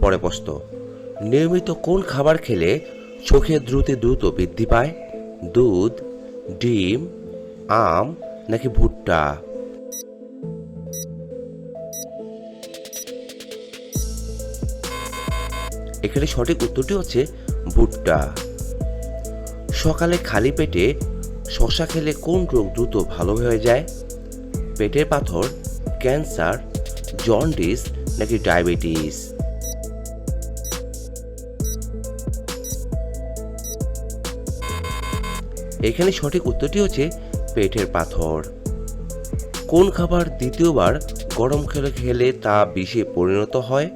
পরে প্রশ্ন, নিয়মিত কোন খাবার খেলে চোখের দ্রুত দ্রুত বৃদ্ধি পায়? দুধ, ডিম, আম নাকি ভুট্টা? এখানে সঠিক উত্তরটি হচ্ছে ভুট্টা। সকালে খালি পেটে শশা খেলে কোন রোগ দ্রুত ভালো হয়ে যায়? পেটের পাথর, ক্যান্সার, জন্ডিস নাকি ডায়াবেটিস? এখানে সঠিক উত্তরটি হচ্ছে পেটের পাথর। কোন খাবার দ্বিতীয়বার গরম খেলে খেলে তা বিষে পরিণত হয়?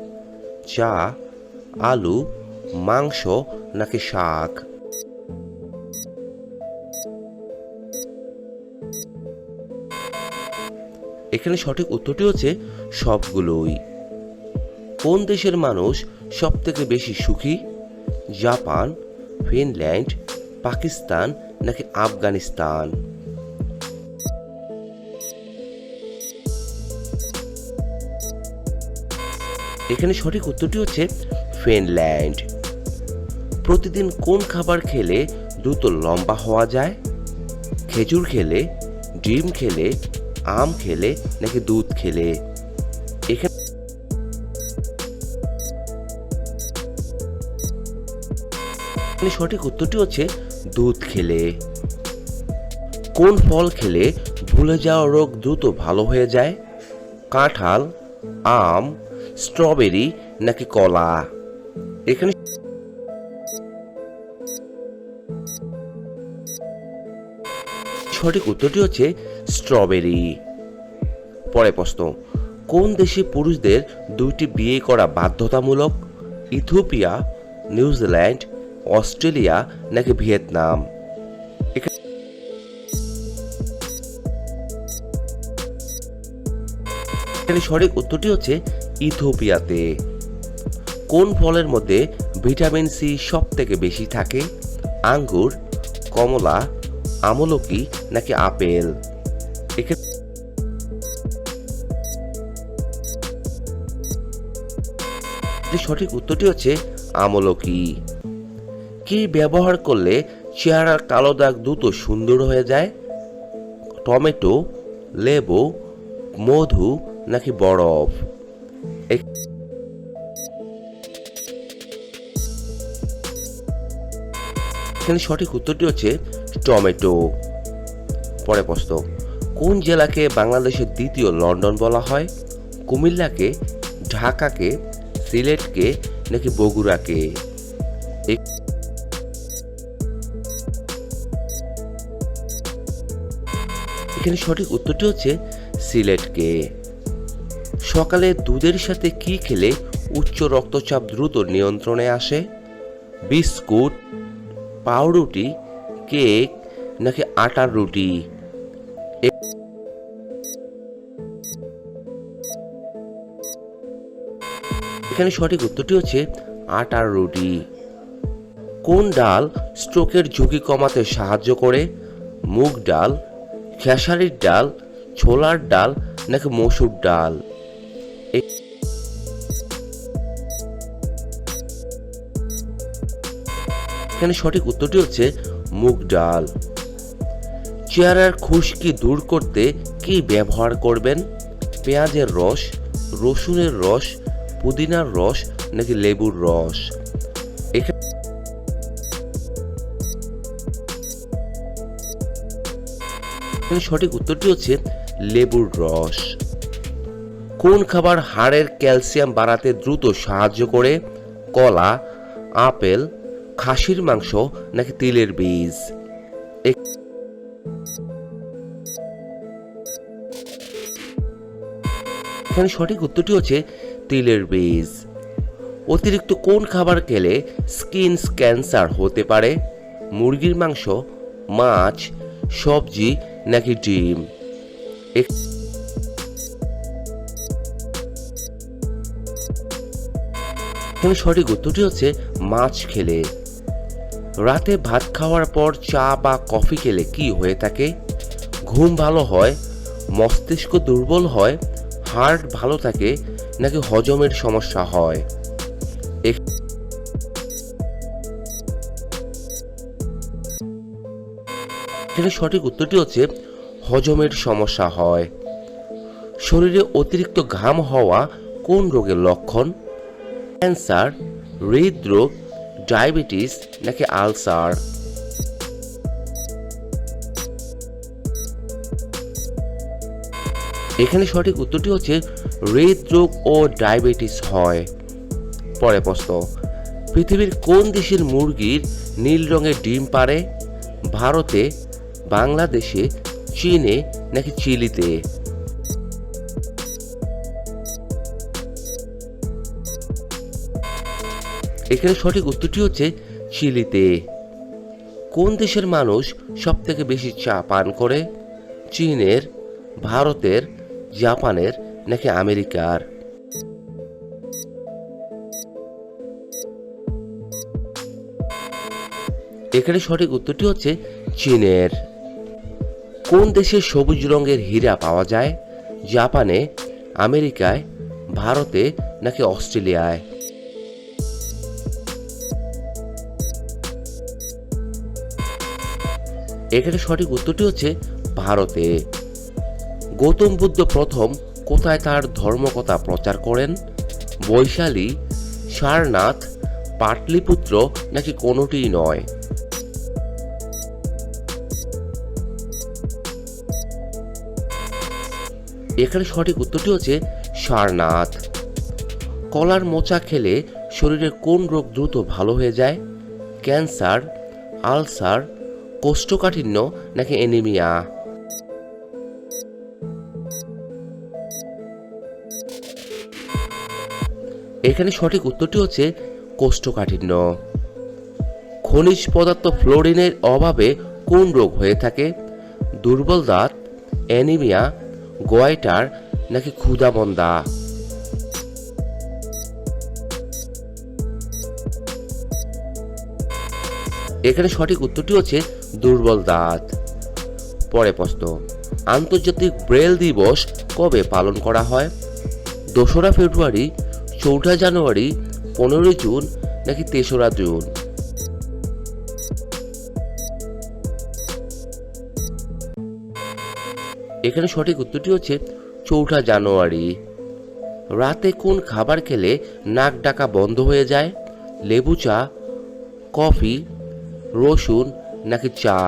চা, আলু, মাংস নাকি শাক? এখানে সঠিক উত্তরটি হচ্ছে সবগুলোই। কোন দেশের মানুষ সব থেকে বেশি সুখী? জাপান, ফিনল্যান্ড, পাকিস্তান নাকি আফগানিস্তান? এখানে সঠিক উত্তরটি হচ্ছে ফিনল্যান্ড। প্রতিদিন কোন খাবার খেলে দ্রুত লম্বা হওয়া যায়? খেজুর খেলে, ডিম খেলে, আম খেলে নাকি দুধ খেলে? এখানে সঠিক উত্তরটি হচ্ছে দুধ খেলে, কোন ফল খেলে ভুলে যাওয়া রোগ দ্রুত ভালো হয়ে যায়? কাঁঠাল, আম, স্ট্রবেরি নাকি কলা? এখানে সঠিক উত্তরটি হচ্ছে স্ট্রবেরি। পরে প্রশ্ন, কোন দেশে পুরুষদের দুইটি বিয়ে করা বাধ্যতামূলক? ইথিওপিয়া, নিউজিল্যান্ড অস্ট্রেলিয়া নাকি ভিয়েতনাম? এখানে সঠিক উত্তরটি হচ্ছে ইথিওপিয়াতে। কোন ফলের মধ্যে ভিটামিন সি সব থেকে বেশি থাকে? আঙ্গুর, কমলা, আমলকি নাকি আপেল? এক্ষেত্রে সঠিক উত্তরটি হচ্ছে আমলকি। কি ব্যবহার করলে চেহারার কালো দাগ দ্রুত সুন্দর হয়ে যায়? টমেটো, লেবু, মধু নাকি বরফ? এখানে সঠিক উত্তরটি হচ্ছে টমেটো। পরে প্রশ্ন, কোন জেলাকে বাংলাদেশের দ্বিতীয় লন্ডন বলা হয়? কুমিল্লাকে, ঢাকাকে, সিলেটকে নাকি বগুড়াকে? এখানে সঠিক উত্তরটি হচ্ছে সিলেটকে। সকালে দুধের সাথে কি খেলে উচ্চ রক্তচাপ দ্রুত নিয়ন্ত্রণে আসে? বিস্কুট, পাউরুটি, কেক নাকি আটার রুটি? এখানে সঠিক উত্তরটি হচ্ছে আটার রুটি। কোন ডাল স্ট্রোকের ঝুঁকি কমাতে সাহায্য করে? মুগ ডাল খেসারির ডাল, ছোলার ডাল নাকি মসুর ডাল? এখানে সঠিক উত্তরটি হচ্ছে মুগ ডাল। চেহারার খুশকি দূর করতে কি ব্যবহার করবেন? পেঁয়াজের রস, রসুনের রস, পুদিনার রস নাকি লেবুর রস? এখানে এখানে সঠিক উত্তরটি হচ্ছে লেবুর রস। কোন খাবার হাড়ের ক্যালসিয়াম বাড়াতে দ্রুত সাহায্য করে? কলা, আপেল, খাসির মাংস নাকি তিলের বীজ? এখানে সঠিক উত্তরটি হচ্ছে তিলের বীজ। অতিরিক্ত কোন খাবার খেলে স্কিন ক্যান্সার হতে পারে? মুরগির মাংস, মাছ সবজি নাকি ডিম? সঠিক উত্তরটি হচ্ছে মাছ খেলে। রাতে ভাত খাওয়ার পর চা বা কফি খেলে কি হয়ে থাকে? ঘুম ভালো হয়, মস্তিষ্ক দুর্বল হয়, হার্ট ভালো থাকে, নাকি হজমের সমস্যা হয়? এখানে সঠিক উত্তরটি হচ্ছে হজমের সমস্যা হয়। শরীরে অতিরিক্ত ঘাম হওয়া কোন রোগের লক্ষণ? ক্যান্সার, হৃদরোগ, ডায়াবেটিস নাকি আলসার? এখানে সঠিক উত্তরটি হচ্ছে হৃদরোগ ও ডায়াবেটিস হয়। পরে প্রশ্ন, পৃথিবীর কোন দেশের মুরগির নীল রঙের ডিম পারে ভারতে বাংলাদেশে, চীনে, নাকি চিলিতে? এখানে সঠিক উত্তরটি হচ্ছে চিলিতে। কোন দেশের মানুষ সব থেকে বেশি চা পান করে? চীনের, ভারতের, জাপানের, নাকি আমেরিকার? এখানে সঠিক উত্তরটি হচ্ছে চীনের। কোন দেশে সবুজ রঙের হীরা পাওয়া যায়? জাপানে, আমেরিকায়, ভারতে নাকি অস্ট্রেলিয়ায়? এখানে সঠিক উত্তরটি হচ্ছে ভারতে। গৌতম বুদ্ধ প্রথম কোথায় তার ধর্মকথা প্রচার করেন? বৈশালী, সারনাথ, পাটলিপুত্র নাকি কোনোটিই নয়? এখানে সঠিক উত্তরটি হচ্ছে সারনাথ। কলার মোচা খেলে শরীরের কোন রোগ দ্রুত ভালো হয়ে যায়? ক্যান্সার, আলসার, কোষ্ঠকাঠিন্য নাকি অ্যানিমিয়া? এখানে সঠিক উত্তরটি হচ্ছে কোষ্ঠকাঠিন্য। খনিজ পদার্থ ফ্লোরিনের অভাবে কোন রোগ হয়ে থাকে? দুর্বল দাঁত, অ্যানিমিয়া গোয়াইটার নাকি ক্ষুধামন্দা এখানে সঠিক উত্তরটি হচ্ছে দুর্বল দাঁত। পরে প্রশ্ন, আন্তর্জাতিক ব্রেল দিবস কবে পালন করা হয়? দোসরা ফেব্রুয়ারি, চৌঠা জানুয়ারি, পনেরোই জুন নাকি তেসরা জুন? এখানে সঠিক উত্তরটি হচ্ছে চৌঠা জানুয়ারি। রাতে কোন খাবার খেলে নাক ডাকা বন্ধ হয়ে যায়? লেবু চা, কফি, রসুন নাকি চা?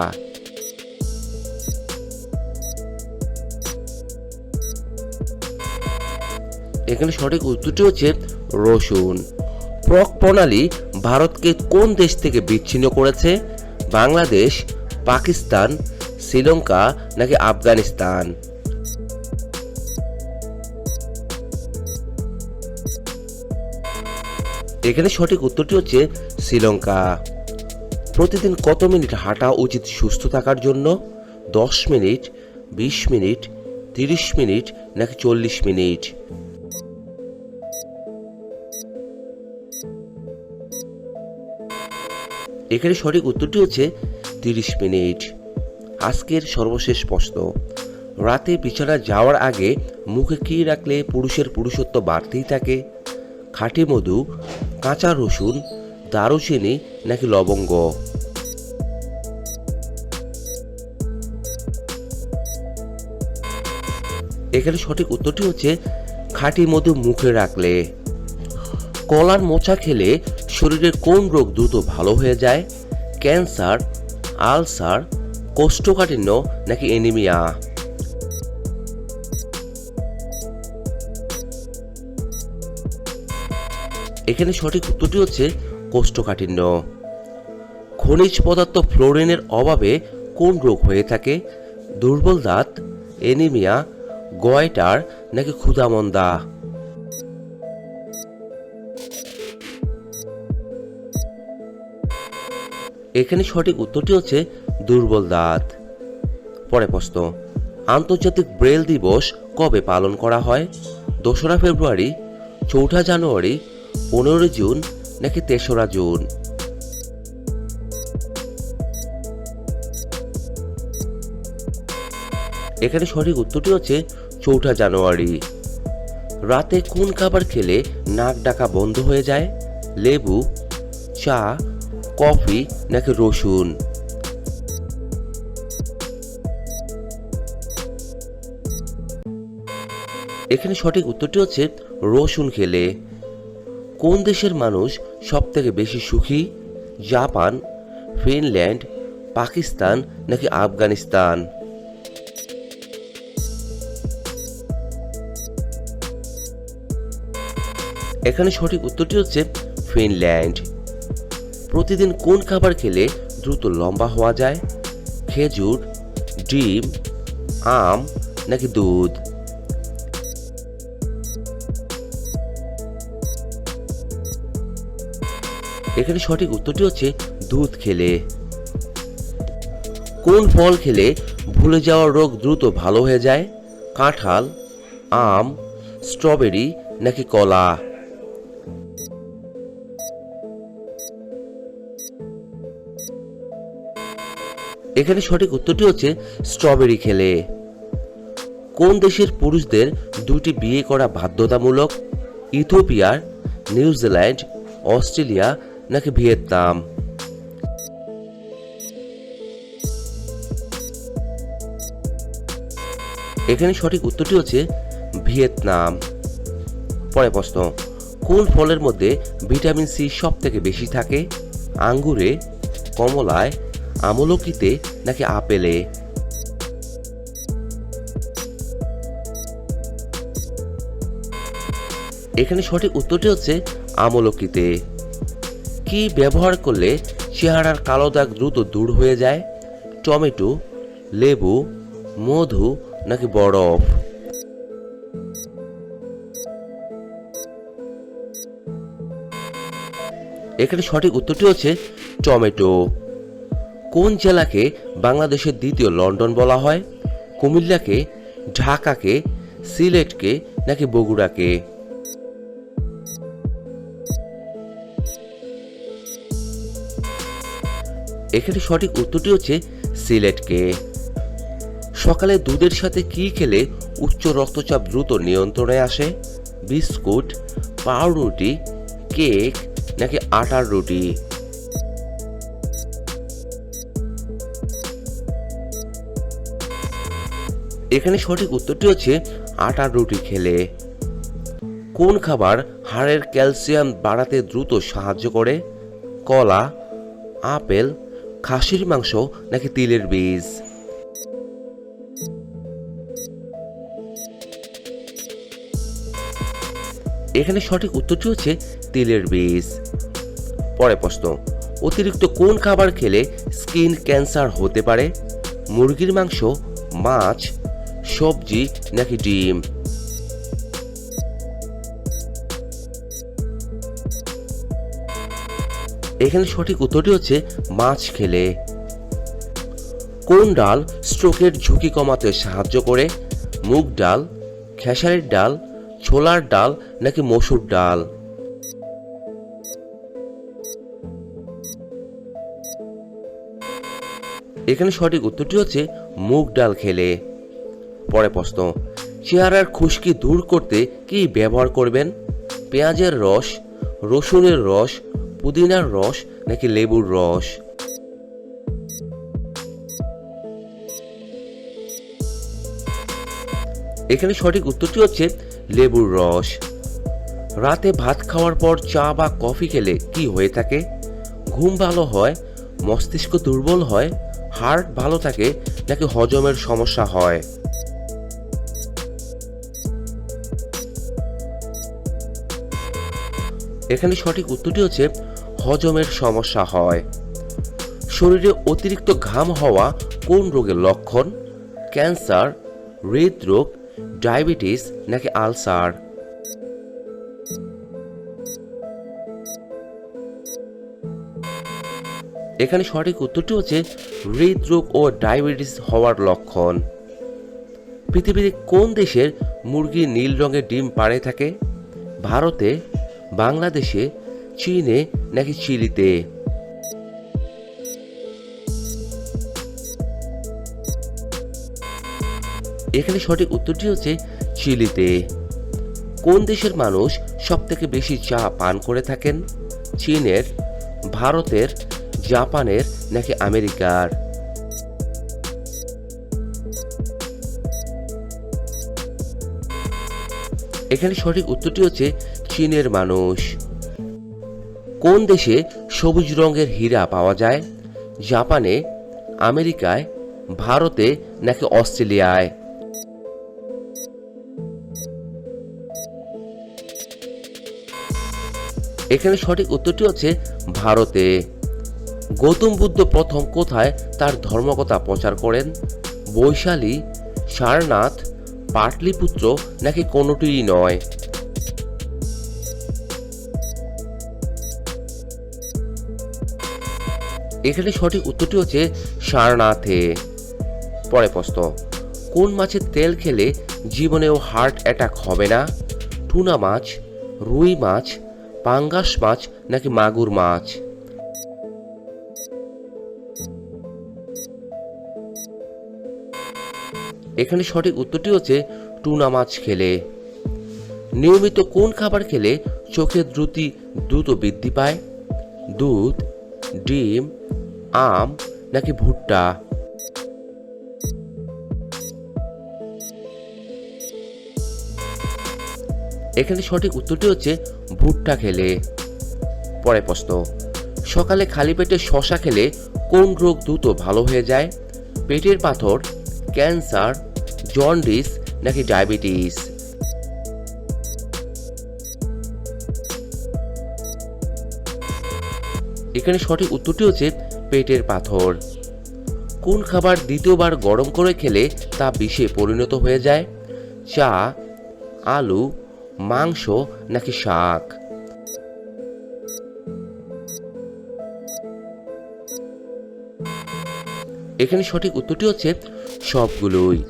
এখানে সঠিক উত্তরটি হচ্ছে রসুন। প্রক প্রণালী ভারতকে কোন দেশ থেকে বিচ্ছিন্ন করেছে? বাংলাদেশ, পাকিস্তান শ্রীলঙ্কা নাকি আফগানিস্তান? এখানে সঠিক উত্তরটি হচ্ছে শ্রীলঙ্কা। প্রতিদিন কত মিনিট হাঁটা উচিত সুস্থ থাকার জন্য? দশ মিনিট, বিশ মিনিট, তিরিশ মিনিট নাকি চল্লিশ মিনিট? এখানে সঠিক উত্তরটি হচ্ছে তিরিশ মিনিট। আজকের সর্বশেষ প্রশ্ন। রাতে বিছানা যাওয়ার আগে মুখে কী রাখলে পুরুষের পুরুষত্ব বাড়তেই থাকে? খাঁটি মধু, কাঁচা রসুন, দারুচিনি নাকি লবঙ্গ? এখানে সঠিক উত্তরটি হচ্ছে খাঁটি মধু মুখে রাখলে। কলার মোচা খেলে শরীরের কোন রোগ দ্রুত ভালো হয়ে যায়? ক্যান্সার, আলসার কোষ্ঠকাঠিন্য নাকি এনিমিয়া? এখানে সঠিক উত্তরটি হচ্ছে কোষ্ঠকাঠিন্য খনিজ পদার্থ ফ্লোরিনের অভাবে কোন রোগ হয়ে থাকে? দুর্বল দাঁত, এনিমিয়া গয়টার নাকি ক্ষুধামন্দা? এখানে সঠিক উত্তরটি হচ্ছে দুর্বল দাঁত। পরে প্রশ্ন, আন্তর্জাতিক ব্রেল দিবস কবে পালন করা হয়? দোসরা ফেব্রুয়ারি, চৌঠা জানুয়ারি, পনেরোই জুন নাকি তেসরা জুন? এখানে সঠিক উত্তরটি হচ্ছে চৌঠা জানুয়ারি। রাতে কোন খাবার খেলে নাক ডাকা বন্ধ হয়ে যায়? লেবু, চা, কফি নাকি রসুন? এখানে সঠিক উত্তরটি হচ্ছে রসুন খেলে। কোন দেশের মানুষ সব থেকে বেশি সুখী? জাপান, ফিনল্যান্ড, পাকিস্তান নাকি আফগানিস্তান? এখানে সঠিক উত্তরটি হচ্ছে ফিনল্যান্ড। প্রতিদিন কোন খাবার খেলে দ্রুত লম্বা হওয়া যায়? খেজুর, ডিম, আম নাকি দুধ? এখানে সঠিক উত্তরটি হচ্ছে দুধ খেলে। কোন ফল খেলে ভুলে যাওয়ার রোগ দ্রুত ভালো হয়ে যায়? কাঁঠাল, আম, স্ট্রবেরি নাকি কলা? এখানে সঠিক উত্তরটি হচ্ছে স্ট্রবেরি খেলে। কোন দেশের পুরুষদের দুটি বিয়ে করা বাধ্যতামূলক? ইথিওপিয়ার, নিউজিল্যান্ড, অস্ট্রেলিয়া নাকি ভিয়েতনাম? এখানে সঠিক উত্তরটি হচ্ছে ভিয়েতনাম। পরে প্রশ্ন, কোন ফলের মধ্যে ভিটামিন সি সব থেকে বেশি থাকে? আঙ্গুরে, কমলায়, আমলকিতে নাকি আপেলে? এখানে সঠিক উত্তরটি হচ্ছে আমলকিতে। কি ব্যবহার করলে চেহারার কালো দাগ দ্রুত দূর হয়ে যায়? টমেটো, লেবু, মধু নাকি বরফ? এখানে সঠিক উত্তরটি হচ্ছে টমেটো। কোন জেলাকে বাংলাদেশের দ্বিতীয় লন্ডন বলা হয়? কুমিল্লাকে, ঢাকাকে, সিলেটকে নাকি বগুড়াকে? এখানে সঠিক উত্তরটি হচ্ছে সিলেটকে। সকালে দুধের সাথে কি খেলে উচ্চ রক্তচাপ দ্রুত নিয়ন্ত্রণে আসে? বিস্কুট, পাউরুটি, কেক নাকি আটার রুটি? এখানে সঠিক উত্তরটি হচ্ছে আটার রুটি খেলে। কোন খাবার হাড়ের ক্যালসিয়াম বাড়াতে দ্রুত সাহায্য করে? কলা, আপেল খাসির মাংস নাকি তিলের বীজ? এখানে সঠিক উত্তরটি হচ্ছে তিলের বীজ। পরে প্রশ্ন, অতিরিক্ত কোন খাবার খেলে স্কিন ক্যান্সার হতে পারে? মুরগির মাংস, মাছ, সবজি নাকি ডিম? এখানে সঠিক উত্তরটি হচ্ছে মাছ খেলে। কোন ডাল স্ট্রোকের ঝুঁকি কমাতে সাহায্য করে? মুগ ডাল, খেসারির ডাল, ছোলার ডাল নাকি মসুর ডাল? এখানে সঠিক উত্তরটি হচ্ছে মুগ ডাল খেলে। পরে প্রশ্ন, চেহারার খুশকি দূর করতে কি ব্যবহার করবেন? পেঁয়াজের রস, রসুনের রস পুদিনার রস নাকি লেবুর রস? এখানে সঠিক উত্তরটি হচ্ছে লেবুর রস। রাতে ভাত খাওয়ার পর চা বা কফি খেলে কি হয়ে থাকে? ঘুম ভালো হয়, মস্তিষ্ক দুর্বল হয়, হার্ট ভালো থাকে নাকি হজমের সমস্যা হয়? এখানে সঠিক উত্তরটি হচ্ছে হজমের সমস্যা হয়। শরীরে অতিরিক্ত ঘাম হওয়া কোন রোগের লক্ষণ? ক্যান্সার, হৃদরোগ, ডায়াবেটিস নাকি আলসার? এখানে সঠিক উত্তরটি হচ্ছে হৃদরোগ ও ডায়াবেটিস হওয়ার লক্ষণ। পৃথিবীর কোন দেশের মুরগি নীল রঙের ডিম পাড়ে থাকে? ভারতে বাংলাদেশে, চীনে নাকি চিলিতে? এখানে সঠিক উত্তরটি হচ্ছে চিলিতে। কোন দেশের মানুষ সব থেকে বেশি চা পান করে থাকেন? চীনের, ভারতের, জাপানের নাকি আমেরিকার? এখানে সঠিক উত্তরটি হচ্ছে চীনের মানুষ। কোন দেশে সবুজ রঙের হীরা পাওয়া যায়? জাপানে, আমেরিকায়, ভারতে নাকি অস্ট্রেলিয়ায়? এখানে সঠিক উত্তরটি হচ্ছে ভারতে। গৌতম বুদ্ধ প্রথম কোথায় তার ধর্মকথা প্রচার করেন? বৈশালী, সারনাথ, পাটলিপুত্র নাকি কোনোটিই নয়? এখানে সঠিক উত্তরটি হচ্ছে সারনাথে। পরে প্রশ্ন, কোন মাছের তেল খেলে জীবনেও হার্ট অ্যাটাক হবে না? টুনা মাছ, রুই মাছ, পাঙ্গাস মাছ নাকি মাগুর মাছ? এখানে সঠিক উত্তরটি হচ্ছে টুনা মাছ খেলে। নিয়মিত কোন খাবার খেলে চোখের দ্রুতি দ্রুত বৃদ্ধি পায়? দুধ, ডিম আম নাকি ভুট্টা? এখানে সঠিক উত্তরটি হচ্ছে ভুট্টা খেলে। পরে প্রশ্ন, সকালে খালি পেটে শশা খেলে কোন রোগ দ্রুত ভালো হয়ে যায়? পেটের পাথর, ক্যান্সার, জন্ডিস নাকি ডায়াবেটিস? এখানে সঠিক উত্তরটি হচ্ছে পেটের পাথর। কোন খাবার দ্বিতীয়বার গরম করে খেলে তা বিষে পরিণত হয়ে যায়? চা, আলু, মাংস নাকি শাক? এখানে সঠিক উত্তরটি হচ্ছে সবগুলোই।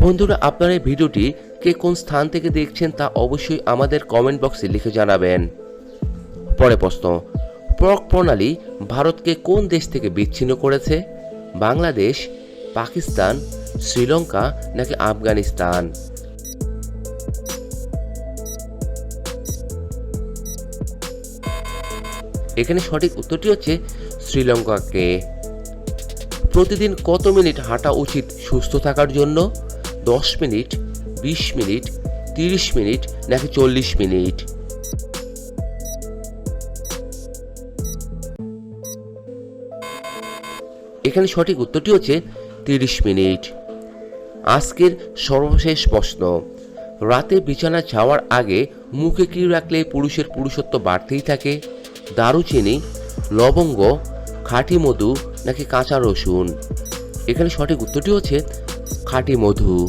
বন্ধুরা, আপনারা এই ভিডিওটি কে কোন স্থান থেকে দেখছেন তা অবশ্যই আমাদের কমেন্ট বক্সে লিখে জানাবেন। পরে প্রশ্ন প্রক প্রণালী ভারতকে কোন দেশ থেকে বিচ্ছিন্ন করেছে? বাংলাদেশ, পাকিস্তান, শ্রীলঙ্কা নাকি আফগানিস্তান? এখানে সঠিক উত্তরটি হচ্ছে শ্রীলঙ্কাকে। প্রতিদিন কত মিনিট হাঁটা উচিত সুস্থ থাকার জন্য? দশ মিনিট, বিশ মিনিট, তিরিশ মিনিট নাকি চল্লিশ মিনিট? এখানে সঠিক উত্তরটি হচ্ছে তিরিশ মিনিট। আজকের সর্বশেষ প্রশ্ন। রাতে বিছানা যাওয়ার আগে মুখে কি রাখলে পুরুষের পুরুষত্ব বাড়তেই থাকে? দারুচিনি, লবঙ্গ, খাঁটি মধু নাকি কাঁচা রসুন? এখানে সঠিক উত্তরটি হচ্ছে খাঁটি মধু।